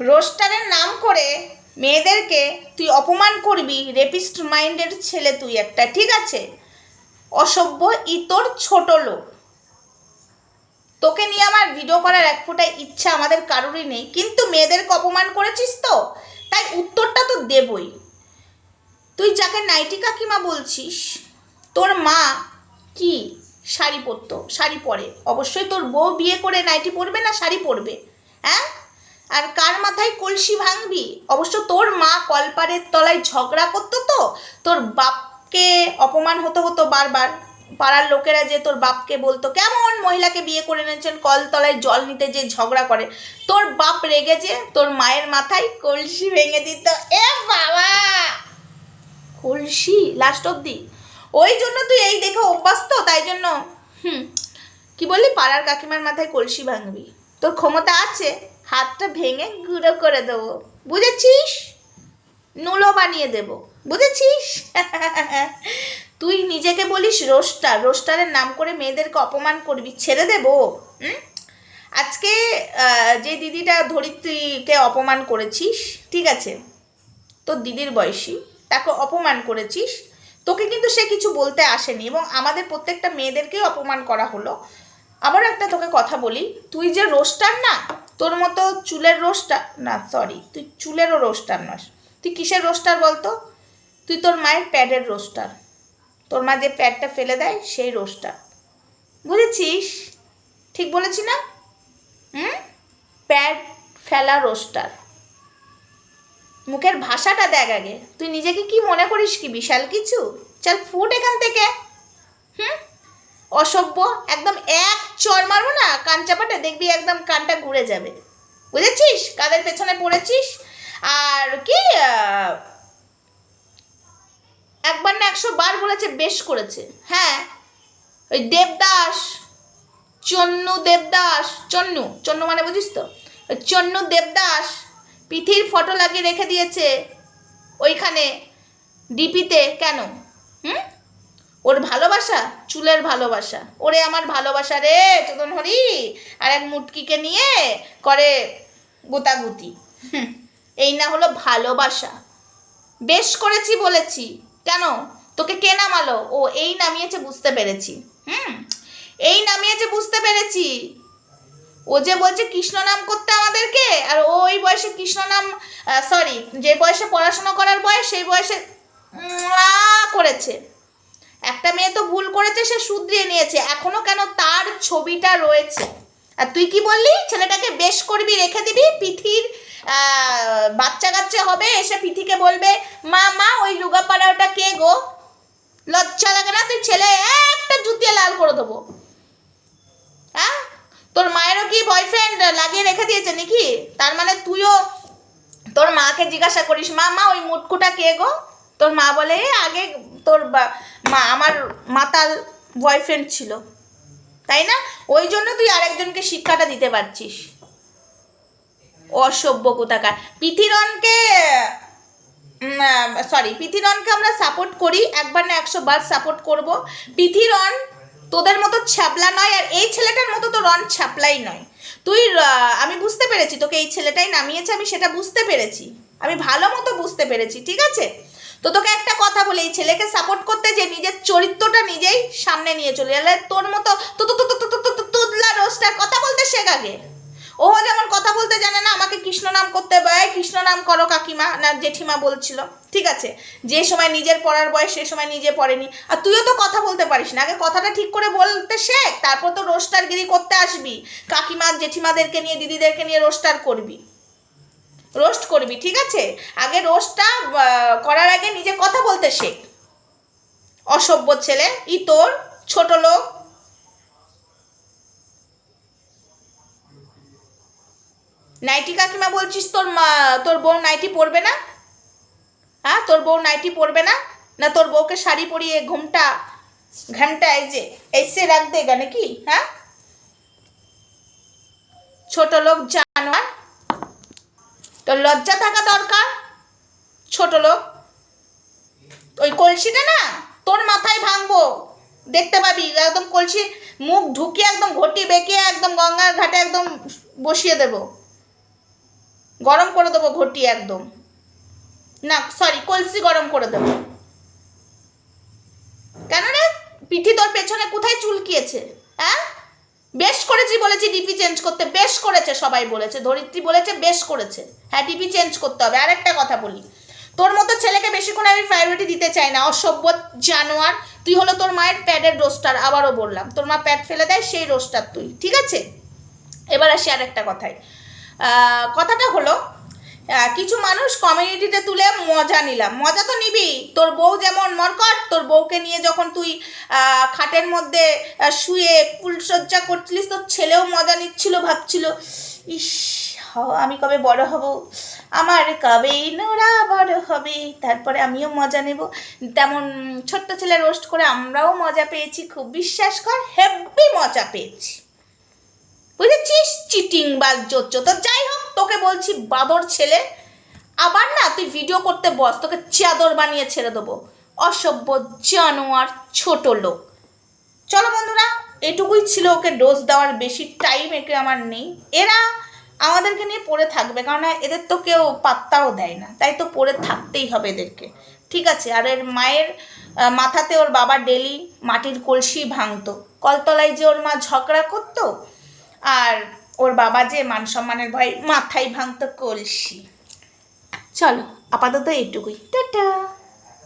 রোস্টারের নাম করে মেয়েদেরকে তুই অপমান করবি রেপিস্ট মাইন্ডের ছেলে তুই একটা, ঠিক আছে? অসভ্য ইতর ছোট লোক। তোকে নিয়ে আমার ভিডিও করার এক ফোঁটায় ইচ্ছা আমাদের কারোরই নেই, কিন্তু মেয়েদেরকে অপমান করেছিস তো? তাই উত্তরটা তো দেবই। তুই যাকে নাইটি কাকিমা বলছিস, তোর মা কি শাড়ি পরতো? শাড়ি পরে। অবশ্যই তোর বউ বিয়ে করে নাইটি পরবে না শাড়ি পরবে হ্যাঁ? আর কার মাথায় কলসি ভাঙবি? অবশ্য তোর মা কলপারের তলায় ঝগড়া করতো তো? তোর বাপকে অপমান হতো হতো বারবার। পাড়ার লোকেরা যে তোর বাপকে বলতো, কেমন মহিলাকে বিয়ে করে নিয়েছেন কলতলায় জল নিতে যে ঝগড়া করে। তোর বাপ রেগে যে তোর মায়ের মাথায় কলসি ভেঙে দিত। এ বাবা! কলসি? লাস্ট অব্দি ওই জন্য তুই এই দেখে অভ্যাস তো তাই জন্য? হুম। কি বললি? পাড়ার কাকিমার মাথায় কলসি ভাঙবি। তোর ক্ষমতা আছে? হাতটা ভেঙে গুঁড়ো করে দেবো। বুঝেছিস? নুলো বানিয়ে দেব। বুঝেছিস? তুই নিজেকে বলিস রোস্টার। রোস্টারের নাম করে মেয়েদেরকে অপমান করবি। ছেড়ে দেবো। হুম? আজকে যে দিদিটা ধরিত্রীকে অপমান করেছিস, ঠিক আছে? তোর দিদির বয়সী, তাকে অপমান করেছিস। তোকে কিন্তু সে কিছু বলতে আসেনি এবং আমাদের প্রত্যেকটা মেয়েদেরকেই অপমান করা হলো। আবারও একটা তোকে কথা বলি। তুই যে রোস্টার না তোর মতো চুলের রোস্টার, না সরি তুই চুলেরও রোস্টার নস। তুই কিসের রোস্টার বলতো? তুই তোর মায়ের প্যাডের রোস্টার। তোর মা যে প্যাডটা ফেলে দেয়, সেই রোস্টার। বুঝেছিস? ঠিক বলেছি না? হুম? প্যাড ফেলা রোস্টার। মুখের ভাষাটা দেখ আগে। তুই নিজেকে কি মনে করিস কি, বিশাল কিছু? চল ফুট এখান থেকে। হুম? অসভ্য, একদম এক চর মারবো না, কান চাপাটা দেখবি একদম কানটা ঘুরে যাবে। বুঝেছিস? কাদের পেছনে পড়েছিস? আর কি একবার না একশো বার বলেছে, বেশ করেছে। হ্যাঁ ওই দেবদাস, চন্নু দেবদাস, চন্নু চন্নু মানে বুঝিস তো? চন্নু দেবদাস পিথির ফটো লাগিয়ে রেখে দিয়েছে, ওইখানে, ডিপিতে, কেন? হুম? ওর ভালোবাসা? চুলের ভালোবাসা। ওরে আমার ভালোবাসা রে চোদন হরি। আর এক মুটকিকে নিয়ে করে গোতাগুতি। এই না হলো ভালোবাসা। বেশ করেছি বলেছি। কেন? তোকে কে নামালো? ও এই নামিয়েছে বুঝতে পেরেছি। হুম, এই নামিয়েছে বুঝতে পেরেছি। ও যে বলছে কৃষ্ণ নাম করতে আমাদেরকে, আর ও ওই বয়সে কৃষ্ণ নাম সরি যে বয়সে পড়াশোনা করার বয়স, সেই বয়সে করেছে। একটা মেয়ে তো ভুল করেছে সে শুধরিয়ে নিয়েছে। এখনও কেন তার ছবিটা রয়েছে? আর তুই কি বললি? ছেলেটাকে বেশ করবি রেখে দিবি পিথির বাচ্চা কাচ্চা হবে এসে পিথিকে বলবে মা মা ওই লুগাপাড়া ওটা কে গো? লজ্জা লাগে না? তুই ছেলে একটা জুতিয়ে লাল করে দেবো। হ্যাঁ তোর মায়েরও কি বয়ফ্রেন্ড লাগিয়ে রেখে দিয়েছে নাকি? তার মানে তুইও তোর মাকে জিজ্ঞাসা করিস মা মা ওই মুটকুটা কে গো? তোর মা বলে "এ, আগে তোর মা, আমার মাতাল বয়ফ্রেন্ড ছিল। তাই না? ওই জন্য তুই আরেকজনকে শিক্ষাটা দিতে পারছিস। অসভ্য কোথাকার। পিথিরনকে সরি পিথিরনকে আমরা সাপোর্ট করি। একবার না একশো বার সাপোর্ট করব। পিথিরন তোদের মতো ছ্যাপলা নয় আর এই ছেলেটার মতো তো রন ছ্যাপলাই নয়। তুই আমি বুঝতে পেরেছি, তোকে এই ছেলেটাই নামিয়েছে, আমি সেটা বুঝতে পেরেছি। আমি ভালো মতো বুঝতে পেরেছি, ঠিক আছে? তো তোকে একটা কথা বলি ছেলেকে সাপোর্ট করতে যে নিজের চরিত্রটা নিজেই সামনে নিয়ে চলে গেলে। তোর মতো তুতলা রোস্টার কথা বলতে শেখ আগে। ও যেমন কথা বলতে জানে না, আমাকে কৃষ্ণ নাম করতে বয় কৃষ্ণ নাম করো কাকিমা, না জেঠিমা বলছিল। ঠিক আছে? যে সময় নিজের পড়ার বয়স, সে সময় নিজে পড়েনি। আর তুইও তো কথা বলতে পারিস না। আগে কথাটা ঠিক করে বলতে শেখ, তারপর তো রোস্টার গিরি করতে আসবি। কাকিমা, জেঠিমাদেরকে নিয়ে, দিদিদেরকে নিয়ে রোস্টার করবি। রোস্ট করবি, ঠিক আছে? আগে রোস্টটা করার আগে নিজে কথা বলতে শেখ। অসভ্য ছেলে ই তোর ছোট লোক। নাইটি কাকিমা বলছিস তোর মা, তোর বউ নাইটি পরবে না? হ্যাঁ তোর বউ নাইটি পরবে না? না তোর বউকে শাড়ি পরিয়ে ঘুমটা ঘামটা এই যে, এসে রাখ দেগা নাকি হ্যাঁ? ছোট লোক জানোয়ার। তোর লজ্জা থাকা দরকার? ছোট লোক। ওই কলসিটা না, তোর মাথায় ভাঙবো। দেখতে পাবি, একদম কলসি মুখ ঢুকিয়ে একদম ঘটি বেঁকে একদম গঙ্গার ঘাটে একদম বসিয়ে দেব। গরম করে দেবো ঘটি একদম। না সরি কলসি গরম করে দেবো। কেন রে? পিঠি তোর পেছনে কোথায় চুলকিয়েছে হ্যাঁ বেশ করেছি বলেছি ডিপি চেঞ্জ করতে, বেশ করেছে সবাই বলেছে, ধরিত্রী বলেছে, বেশ করেছে। হ্যাঁ ডিপি চেঞ্জ করতে হবে। আরেকটা কথা বলি। তোর মতো ছেলেকে বেশিক্ষণ আমি প্রায়োরিটি দিতে চাই না। অসভ্য জানোয়ার, তুই হলো তোর মায়ের প্যাডের রোস্টার আবারও বললাম। তোর মা প্যাড ফেলে দেয়, সেই রোস্টার তুই, ঠিক আছে? এবার আসি আর একটা কথায় কথাটা হলো কিছু মানুষ কমিউনিটিতে তুলে মজা নিলাম। মজা তো নিবি। তোর বউ যেমন মরকট তোর বউকে নিয়ে যখন তুই খাটের মধ্যে শুয়ে ফুলসজ্জা করছিলিস, তোর ছেলেও মজা নিচ্ছিল, ভাবছিল, ইস আমি কবে বড় হব? আমার কবে নোরা বড় হবে? তারপরে আমিও মজা নেব। তেমন ছোট্ট ছেলে রোস্ট করে আমরাও মজা পেয়েছি। খুব বিশ্বাস কর হেব্বি মজা পেয়েছি। বুঝেছিস? চিটিং বা জোচ্চ। তো যাই হোক, তোকে বলছি বাদর ছেলে, আবার না তুই ভিডিও করতে বস, তোকে চাদর বানিয়ে ছেড়ে দেবো। অসভ্য জানোয়ার, ছোট লোক। চলো বন্ধুরা, এটুকুই ছিল ওকে ডোজ দেওয়ার বেশি টাইম একে আমার নেই। এরা আমাদেরকে নিয়ে পড়ে থাকবে, কারণ এদের তো কেউ পাত্তাও দেয় না। তাই তো পড়ে থাকতেই হবে এদেরকে। ঠিক আছে, আর এর মায়ের মাথাতে ওর বাবা ডেলি মাটির কলসি ভাঙতো। কলতলায় যে ওর মা ঝগড়া করতো, আর ওর বাবা যে মান সম্মানের ভয় মাথায় ভাঙতো কলসি। চলো, আপাতত এইটুকুই। টাটা!